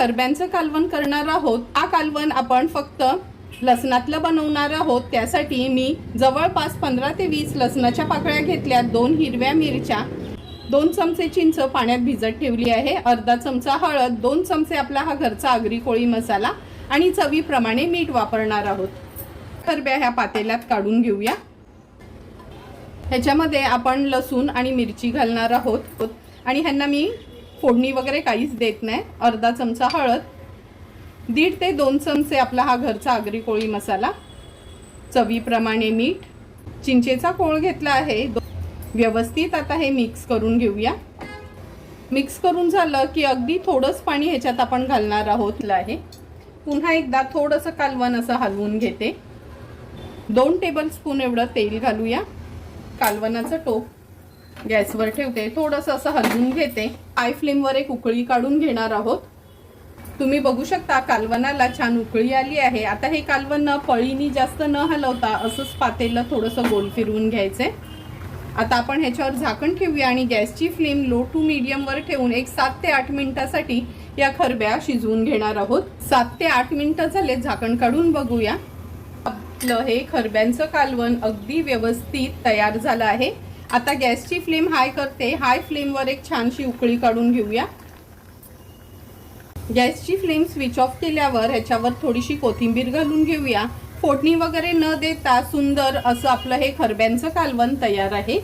खरब्यांचं कालवण करणार आहोत. हा कालवण आपण फक्त लसणातलं बनवणार आहोत. त्यासाठी मी जवळपास पंधरा ते वीस लसणाच्या पाकळ्या घेतल्या. दोन हिरव्या मिरच्या दोन चमचे चिंच पाण्यात भिजत ठेवली आहे. अर्धा चमचा हळद दोन चमचे आपला हा घरचा आगरी कोळी मसाला आणि चवीप्रमाणे मीठ वापरणार आहोत. खरब्या ह्या पातेल्यात काढून घेऊया. ह्याच्यामध्ये आपण लसूण आणि मिरची घालणार आहोत. आणि ह्यांना मी फोडणी वगैरे काहीच देत नाही. अर्धा चमचा हळद दीड ते दोन चमचे आपला हा घरचा आगरी कोळी मसाला चवीप्रमाणे मीठ चिंचेचा कोळ घेतला आहे. व्यवस्थित आता हे मिक्स करून घेऊया. मिक्स करून झालं की अगदी थोडंच पाणी ह्याच्यात आपण घालणार आहोत. आहे. पुन्हा एकदा थोडंसं कालवण असं हलवून घेते. दोन टेबल स्पून एवढं तेल घालूया. कालवनाचं टोप गॅसवर ठेवते. थोडंसं असं हलवून घेते. हाय फ्लेमवर एक उकळी काढून घेणार आहोत. तुम्ही बघू शकता कालवनाला छान उकळी आली आहे. आता हे कालवण पळीनी जास्त न हलवता असंच पातेलं थोडंसं गोल फिरवून घ्यायचे. आता आपण ह्याच्यावर झाकण ठेवूया आणि गॅसची फ्लेम लो टू मीडियमवर ठेवून एक सात ते आठ मिनिटासाठी या खरब्या शिजवून घेणार आहोत. सात ते आठ मिनिटं झाले झाकण काढून बघूया. आपलं हे खरब्यांचं कालवण अगदी व्यवस्थित तयार झालं आहे. आता गॅसची फ्लेम हाय करते. हाय फ्लेमवर एक छानशी उकळी काढून घेऊया. गॅसची फ्लेम स्विच ऑफ केल्यावर ह्याच्यावर थोडीशी कोथिंबीर घालून घेऊया. फोडणी वगैरे न देता सुंदर असं आपलं हे खरब्यांचं कालवण तयार आहे.